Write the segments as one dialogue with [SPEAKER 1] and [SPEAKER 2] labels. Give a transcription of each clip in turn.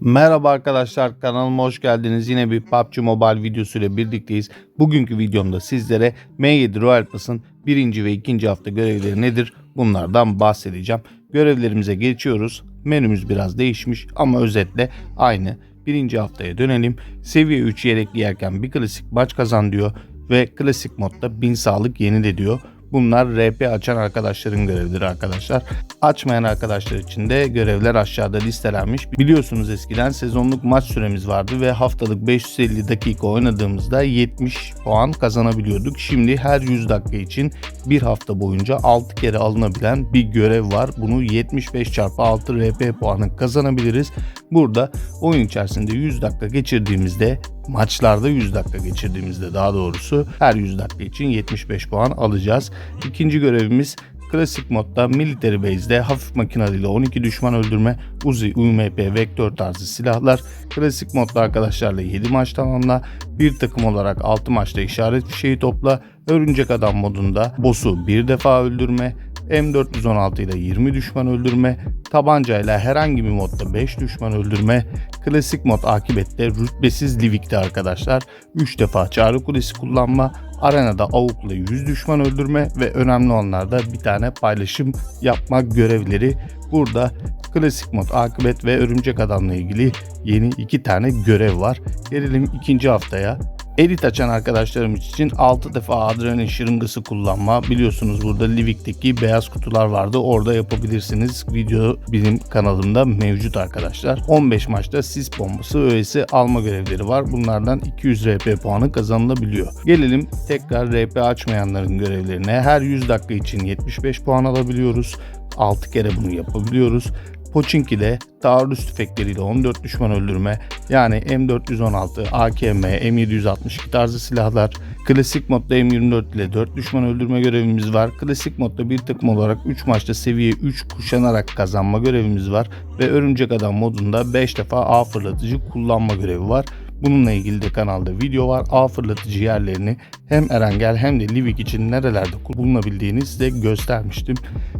[SPEAKER 1] Merhaba arkadaşlar kanalıma hoş geldiniz. Yine bir PUBG Mobile videosu ile birlikteyiz. Bugünkü videomda sizlere M7 Royal Pass'ın birinci ve ikinci hafta görevleri nedir bunlardan bahsedeceğim. Görevlerimize geçiyoruz. Menümüz biraz değişmiş ama özetle aynı. Birinci haftaya dönelim. Seviye 3 yelekli yerken bir klasik maç kazan diyor ve klasik modda 1000 sağlık yenile diyor. Bunlar RP açan arkadaşların görevleri arkadaşlar. Açmayan arkadaşlar için de görevler aşağıda listelenmiş. Biliyorsunuz eskiden sezonluk maç süremiz vardı ve haftalık 550 dakika oynadığımızda 70 puan kazanabiliyorduk. Şimdi her 100 dakika için bir hafta boyunca 6 kere alınabilen bir görev var. Bunu 75 çarpı 6 RP puanı kazanabiliriz. Burada oyun içerisinde 100 dakika geçirdiğimizde maçlarda 100 dakika geçirdiğimizde daha doğrusu her 100 dakika için 75 puan alacağız. İkinci görevimiz Klasik modda Military Base'de hafif makinalı ile 12 düşman öldürme, Uzi, UMP, Vektör tarzı silahlar. Klasik modda arkadaşlarla 7 maç tamamla, bir takım olarak 6 maçta işaret fişeği topla, Örümcek Adam modunda boss'u bir defa öldürme, M416 ile 20 düşman öldürme, tabancayla herhangi bir modda 5 düşman öldürme, klasik mod akibette rütbesiz Livik'te arkadaşlar 3 defa çağrı kulesi kullanma, arenada avukla 100 düşman öldürme ve önemli olanlarda bir tane paylaşım yapma görevleri. Burada klasik mod akıbet ve örümcek adamla ilgili yeni iki tane görev var. Gelelim ikinci haftaya. Edit açan arkadaşlarımız için 6 defa adrenalin şırıngası kullanma. Biliyorsunuz burada Livik'teki beyaz kutular vardı. Orada yapabilirsiniz. Video benim kanalımda mevcut arkadaşlar. 15 maçta sis bombası öğesi alma görevleri var. Bunlardan 200 RP puanı kazanılabiliyor. Gelelim tekrar RP açmayanların görevlerine. Her 100 dakika için 75 puan alabiliyoruz. 6 kere bunu yapabiliyoruz. Pochinki'de taarruz tüfekleriyle 14 düşman öldürme yani M416, AKM, M762 tarzı silahlar. Klasik modda M24 ile 4 düşman öldürme görevimiz var. Klasik modda bir takım olarak 3 maçta seviye 3 kuşanarak kazanma görevimiz var. Ve Örümcek Adam modunda 5 defa A fırlatıcı kullanma görevi var. Bununla ilgili de kanalda video var. A fırlatıcı yerlerini hem Erengel hem de Livik için nerelerde bulunabildiğini size göstermiştim.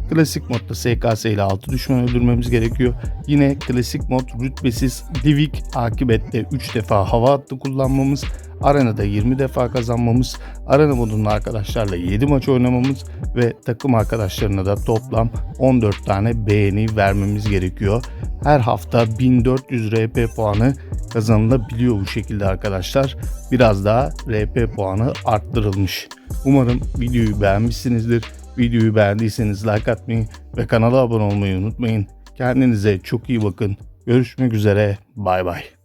[SPEAKER 1] Klasik modda SKS ile 6 düşman öldürmemiz gerekiyor. Yine klasik mod rütbesiz Livik akibette 3 defa hava hattı kullanmamız, arenada 20 defa kazanmamız, arena modunda arkadaşlarla 7 maç oynamamız ve takım arkadaşlarına da toplam 14 tane beğeni vermemiz gerekiyor. Her hafta 1400 RP puanı kazanılabiliyor bu şekilde arkadaşlar. Biraz daha RP puanı arttırılmış. Umarım videoyu beğenmişsinizdir. Videoyu beğendiyseniz like atmayı ve kanala abone olmayı unutmayın. Kendinize çok iyi bakın. Görüşmek üzere. Bay bay.